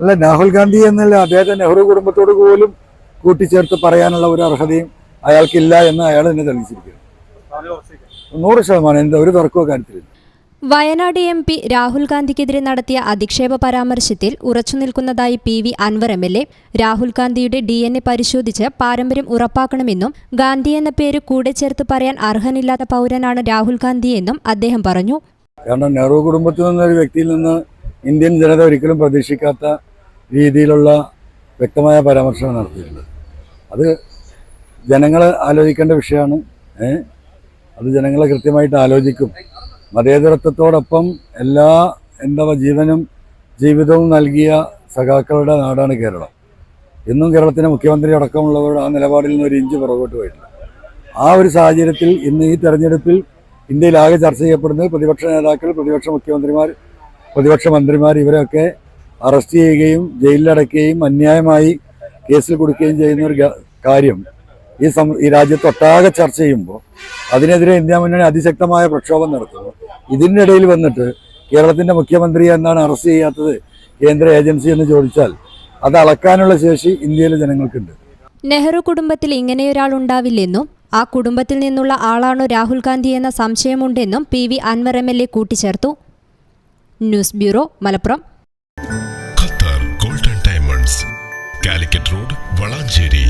അല്ല രാഹുൽ ഗാന്ധി എന്നല്ല അദ്ദേഹത്തെ നെഹ്റു കുടുംബത്തോട് പോലും കൂട്ടിച്ചേർത്ത് പറയാനുള്ള ഒരു അർഹതയും അയാൾക്കില്ല എന്ന് അയാൾ തന്നെ തെളിയിച്ചിരിക്കുന്നു. നൂറ് ശതമാനം എന്താ ഒരു തർക്കവും കാര്യത്തിലില്ല. വയനാട് എം പി രാഹുൽ ഗാന്ധിക്കെതിരെ നടത്തിയ അധിക്ഷേപ പരാമർശത്തിൽ ഉറച്ചുനിൽക്കുന്നതായി P V Anvar M L A Rahul ഗാന്ധിയുടെ ഡി എൻ എ പരിശോധിച്ച് പാരമ്പര്യം ഉറപ്പാക്കണമെന്നും ഗാന്ധി എന്ന പേര് കൂടെ ചേർത്ത് പറയാൻ അർഹനില്ലാത്ത പൗരനാണ് രാഹുൽ ഗാന്ധിയെന്നും അദ്ദേഹം പറഞ്ഞു. കാരണം നെഹ്റു കുടുംബത്തിൽ നിന്നൊരു വ്യക്തിയിൽ നിന്ന് ഇന്ത്യൻ ജനത ഒരിക്കലും പ്രതീക്ഷിക്കാത്ത രീതിയിലുള്ള വ്യക്തമായ പരാമർശമാണ് നടത്തിയിട്ടുള്ളത്. അത് ജനങ്ങൾ ആലോചിക്കേണ്ട വിഷയമാണ്. അത് ജനങ്ങളെ കൃത്യമായിട്ട് ആലോചിക്കും. മതേതരത്വത്തോടൊപ്പം എല്ലാ എന്താ ജീവനും ജീവിതവും നൽകിയ സഖാക്കളുടെ നാടാണ് കേരളം. ഇന്നും കേരളത്തിന് മുഖ്യമന്ത്രി അടക്കമുള്ളവരുടെ ആ നിലപാടിൽ നിന്ന് ഒരു ഇഞ്ച് പുറകോട്ട് പോയിട്ടില്ല. ആ ഒരു സാഹചര്യത്തിൽ ഇന്ന് ഈ തെരഞ്ഞെടുപ്പിൽ ഇന്ത്യയിലാകെ ചർച്ച ചെയ്യപ്പെടുന്നത് പ്രതിപക്ഷ നേതാക്കൾ പ്രതിപക്ഷ മുഖ്യമന്ത്രിമാർ പ്രതിപക്ഷ മന്ത്രിമാർ ഇവരെയൊക്കെ അറസ്റ്റ് ചെയ്യുകയും ജയിലിലടയ്ക്കുകയും അന്യായമായി കേസിൽ കൊടുക്കുകയും ചെയ്യുന്ന ഒരു കാര്യം ഈ സം ഈ രാജ്യത്തൊട്ടാകെ ചർച്ച ചെയ്യുമ്പോൾ അതിനെതിരെ ഇന്ത്യ മുന്നണി അതിശക്തമായ പ്രക്ഷോഭം നടത്തുന്നു. ഇതിന്റെ ഇടയിൽ വന്നിട്ട് കേരളത്തിന്റെ മുഖ്യമന്ത്രി എന്നാണ് അറസ്റ്റ് ചെയ്യാത്തത് കേന്ദ്ര ഏജൻസി എന്ന് ചോദിച്ചാൽ അത് അളക്കാനുള്ള ശേഷി ഇന്ത്യയിലെ ജനങ്ങൾക്കുണ്ട്. നെഹ്റു കുടുംബത്തിൽ ഇങ്ങനെയൊരാൾ ഉണ്ടാവില്ലെന്നും ആ കുടുംബത്തിൽ നിന്നുള്ള ആളാണോ രാഹുൽ ഗാന്ധി എന്ന സംശയമുണ്ടെന്നും P V Anvar M L A കൂട്ടിച്ചേർത്തു. News bureau Malappuram. Qatar golden diamonds Calicut road Valanchery.